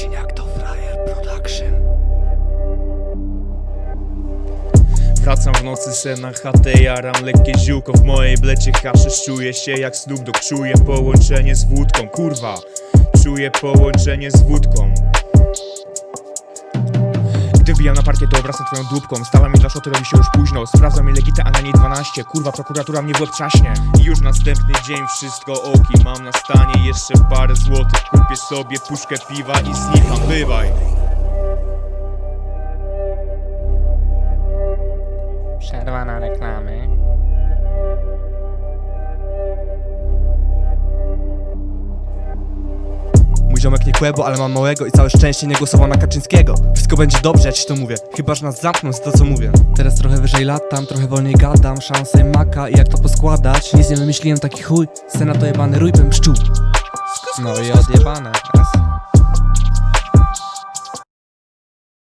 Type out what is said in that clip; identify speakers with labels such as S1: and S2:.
S1: Marciniak to Frajer Production. Wracam w nocy se na chatę, jaram lekkie ziółko. W mojej blecie haszysz czuję się jak Snoop Dogg Czuję połączenie z wódką, kurwa. Czuję połączenie z wódką wbijam na parkiet, to obracam twoją dupką. Stała mi dwa szoty, robi się już późno. Sprawdzam jej legitę, a na niej 12 Kurwa, prokuratura mnie w łeb trzaśnie. I już następny dzień, wszystko oki Mam na stanie. Jeszcze parę złotych Kupię sobie puszkę piwa i snifam Bywaj.
S2: Przerwa na reklamy.
S3: Mój ziomek nie kłębo, ale mam małego i całe szczęście nie głosował na Kaczyńskiego. Wszystko będzie dobrze, ja ci to mówię. Chyba, że nas zamkną z to co mówię. Teraz trochę wyżej latam, trochę wolniej gadam Szansę maka i jak to poskładać? Nic nie wymyśliłem taki chuj Scena to jebany rój bym pszczół No i odjebane Raz